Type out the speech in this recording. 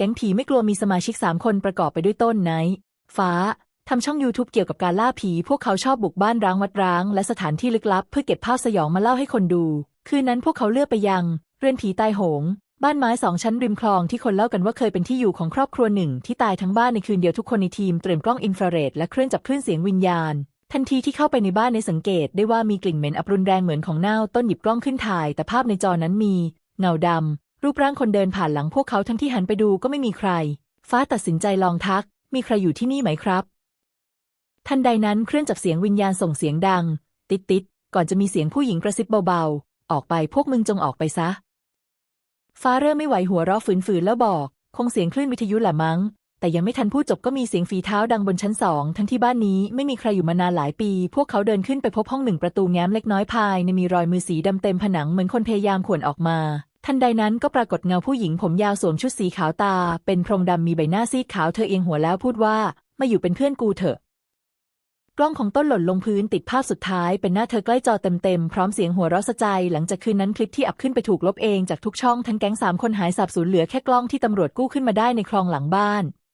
แก๊งผีไม่กลัวมีสมาชิกสามคนประกอบไปด้วยต้นไนฟ้าทำช่อง YouTube เกี่ยวกับการล่าผี พวกเขาชอบบุกบ้านร้างวัดร้าง และสถานที่ลึกลับ เพื่อเก็บภาพสยองมาเล่าให้คนดู คืนนั้นพวกเขาเลือกไปยัง เรือนผีตายโหง บ้านไม้สองชั้นริมคลองที่คนเล่ากันว่าเคยเป็นที่อยู่ของครอบครัวหนึ่ง ที่ตายทั้งบ้านในคืนเดียวทุกคนในทีมเตรียมกล้องอินฟราเรดและเครื่องจับคลื่นเสียงวิญญาณ ทันทีที่เข้าไปในบ้านในสังเกตได้ว่ามีกลิ่นเหม็นอับรุนแรงเหมือนของเน่าต้นหยิบกล้องขึ้นถ่าย แต่ภาพในจอนั้นมี เงาดำ รูปร่างคนเดินผ่านหลังพวกเขาทั้งที่หันไปดูก็ไม่มีใคร ฟ้าตัดสินใจลองทัก มีใครอยู่ที่นี่ไหมครับ ทันใดนั้นเครื่องจับเสียงวิญญาณส่งเสียงดัง ติดติดก่อนจะมีเสียงผู้หญิงกระซิบเบาๆ ออกไปพวกมึงจงออกไปซะ ฟ้าเริ่มไม่ไหวหัวเราะฝืนๆแล้วบอก คงเสียงคลื่นวิทยุแหละมั้ง แต่ยังไม่ทันพูดจบก็มีเสียงฝีเท้าดังบนชั้นสองทั้งที่บ้านนี้ไม่มีใครอยู่มานานหลายปี พวกเขาเดินขึ้นไปพบห้องหนึ่งประตูแง้มเล็กน้อยภายในมีรอยมือสีดำเต็มผนังเหมือนคนพยายามข่วนออกมา ทันใดนั้นก็ปรากฏเงาผู้หญิงผมยาวสวมชุดสีขาวตา เป็นพรมดำมีใบหน้าซีดขาวเธอเอียงหัวแล้วพูดว่า มาอยู่เป็นเพื่อนกูเถอะ กล้องของต้นหล่นลงพื้นติดภาพสุดท้ายเป็นหน้าเธอใกล้จอเต็มๆ พร้อมเสียงหัวเราะสะใจ หลังจากคืนนั้นคลิปที่อัพขึ้นไปถูกลบเองจากทุกช่องทั้งแก๊งสามคนหายสาบสูญเหลือแค่กล้องที่ตำรวจกู้ขึ้นมาได้ในคลองหลังบ้าน